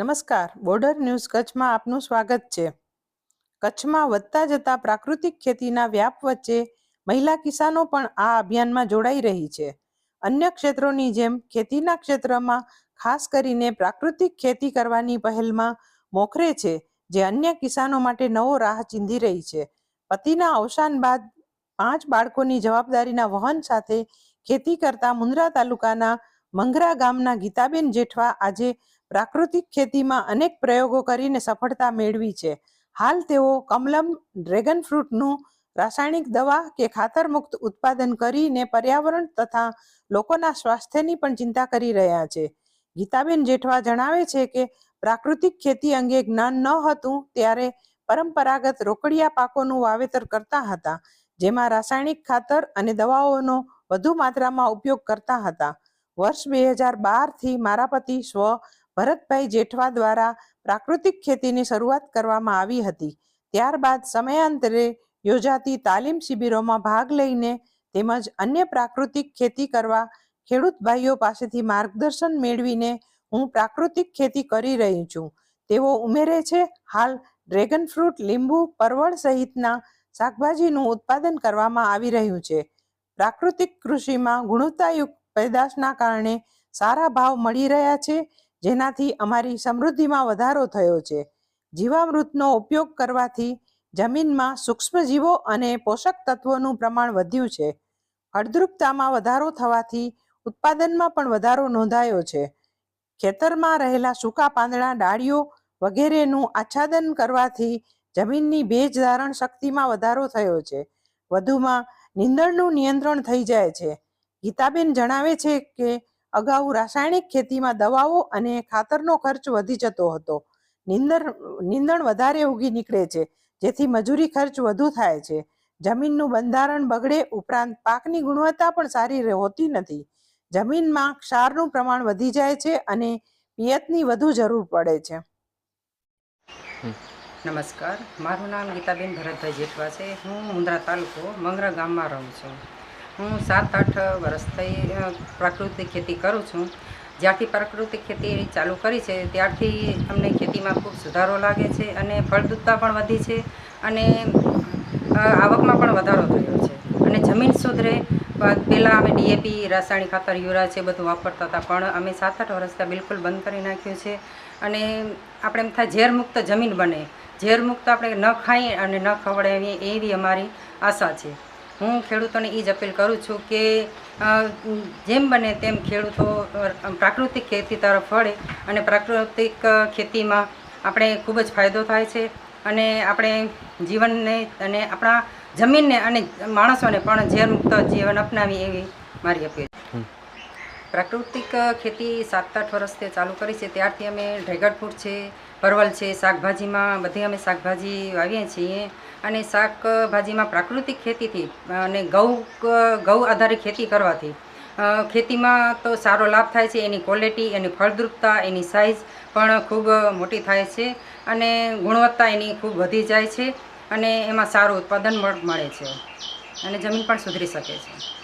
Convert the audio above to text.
નમસ્કાર. Border news કચ્છમાં આપનું સ્વાગત છે. કચ્છમાં વધતા જતા પ્રાકૃતિક ખેતીના વ્યાપ વચ્ચે મહિલા કિસાનો પણ આ અભિયાનમાં જોડાઈ રહી છે. અન્ય ક્ષેત્રોની જેમ ખેતીના ક્ષેત્રમાં ખાસ કરીને પ્રાકૃતિક ખેતી કરવાની પહેલમાં મોખરે છે, જે અન્ય કિસાનો માટે નવો રાહ ચીંધી રહી છે. પતિના અવસાન બાદ પાંચ બાળકોની જવાબદારીના વહન સાથે ખેતી કરતા મુન્દ્રા તાલુકાના મંગરા ગામના ગીતાબેન જેઠવા આજે પ્રાકૃતિક ખેતીમાં અનેક પ્રયોગો કરીને સફળતા મેળવી છે. હાલ તેઓ કમલમ ડ્રેગન ફ્રૂટનું રાસાયણિક દવા કે ખાતર મુક્ત ઉત્પાદન કરીને પર્યાવરણ તથા લોકોના સ્વાસ્થ્યની પણ ચિંતા કરી રહ્યા છે. ગીતાબેન જેઠવા જણાવે છે કે, પ્રાકૃતિક ખેતી અંગે જ્ઞાન ન હતું ત્યારે પરંપરાગત રોકડિયા પાકોનું વાવેતર કરતા હતા, જેમાં રાસાયણિક ખાતર અને દવાઓનો વધુ માત્રામાં ઉપયોગ કરતા હતા. વર્ષ બે હજાર બારથી મારા પતિ સ્વ ભરતભાઈ જેઠવા દ્વારા પ્રાકૃતિક ખેતીની શરૂઆત કરવામાં આવી હતી. ત્યારબાદ સમયાંતરે યોજાતી તાલીમ શિબિરોમાં ભાગ લઈને તેમજ અન્ય પ્રાકૃતિક ખેતી કરવા ખેડૂત ભાઈઓ પાસેથી માર્ગદર્શન મેળવીને હું પ્રાકૃતિક ખેતી કરી રહી છું. તેઓ ઉમેરે છે, હાલ ડ્રેગન ફ્રૂટ, લીંબુ, પરવળ સહિતના શાકભાજીનું ઉત્પાદન કરવામાં આવી રહ્યું છે. પ્રાકૃતિક કૃષિમાં ગુણવત્તાયુક્ત પેદાશના કારણે સારા ભાવ મળી રહ્યા છે. જેનાથી અમારી સમૃદ્ધિમાં વધારો થયો છે. જીવામૃતનો ઉપયોગ કરવાથી જમીનમાં સૂક્ષ્મજીવો અને પોષક તત્વોનું પ્રમાણ વધ્યું છે. ફળદ્રુપતામાં વધારો થવાથી ઉત્પાદનમાં પણ વધારો નોંધાયો છે. ખેતરમાં રહેલા સૂકા પાંદડા, ડાળીઓ વગેરેનું આચ્છાદન કરવાથી જમીનની ભેજ ધારણ શક્તિમાં વધારો થયો છે. વધુમાં નીંદણનું નિયંત્રણ થઈ જાય છે. ગીતાબેન જણાવે છે કે અગાઉ રાસાયણિક ખેતીમાં દવાઓ અને ખાતરનો ખર્ચ વધી જતો હતો. નીંદર નીંદણ વધારે ઉગી નીકળે છે જેથી મજૂરી ખર્ચ વધુ થાય છે. જમીનનું બંધારણ બગડે ઉપરાંત પાકની ગુણવત્તા પણ સારી રહે- હોતી નથી. જમીનમાં ક્ષારનું પ્રમાણ વધી જાય છે અને પિયતની વધુ જરૂર પડે છે. નમસ્કાર મારું નામ ગીતાબેન ભરતભાઈ જેઠવા છે. હું મુન્દ્રા તાલુકો મંગરા ગામમાં રહું છું. હું સાત આઠ વર્ષથી પ્રાકૃતિક ખેતી કરું છું. જ્યારથી પ્રાકૃતિક ખેતી ચાલુ કરી છે, ત્યારથી અમને ખેતીમાં ખૂબ સુધારો લાગે છે અને ફળદ્રુપતા પણ વધી છે અને આવકમાં પણ વધારો થયો છે. અને જમીન સુધરે પહેલાં અમે ડીએપી રાસાયણિક ખાતર, યુરા છે, બધું વાપરતા હતા, પણ અમે સાત આઠ વર્ષથી બિલકુલ બંધ કરી નાખ્યું છે. અને આપણે એમ થાય ઝેરમુક્ત જમીન બને. ઝેર મુક્ત આપણે ન ખાઈએ અને ન ખવડાવીએ એવી અમારી આશા છે. હું ખેડૂતોને એ જ અપીલ કરું છું કે જેમ બને તેમ ખેડૂતો પ્રાકૃતિક ખેતી તરફ વળે અને પ્રાકૃતિક ખેતીમાં આપણે ખૂબ જ ફાયદો થાય છે અને આપણે જીવનને અને આપણા જમીનને અને માણસોને પણ ઝેર મુક્ત જીવન અપનાવી એવી મારી અપીલ પ્રાકૃતિક ખેતી સાત આઠ વર્ષથી ચાલુ કરી છે. ત્યારથી અમે ડ્રેગન ફ્રૂટ છે, પરવલ છે, શાકભાજીમાં બધી અમે શાકભાજી વાવીએ છીએ. અને શાકભાજીમાં પ્રાકૃતિક ખેતીથી અને ગૌ ગૌ આધારિત ખેતી કરવાથી ખેતીમાં તો સારો લાભ થાય છે. એની ક્વોલિટી, એની ફળદ્રુપતા, એની સાઇઝ પણ ખૂબ મોટી થાય છે અને ગુણવત્તા એની ખૂબ વધી જાય છે અને એમાં સારું ઉત્પાદન મળે છે અને જમીન પણ સુધરી શકે છે.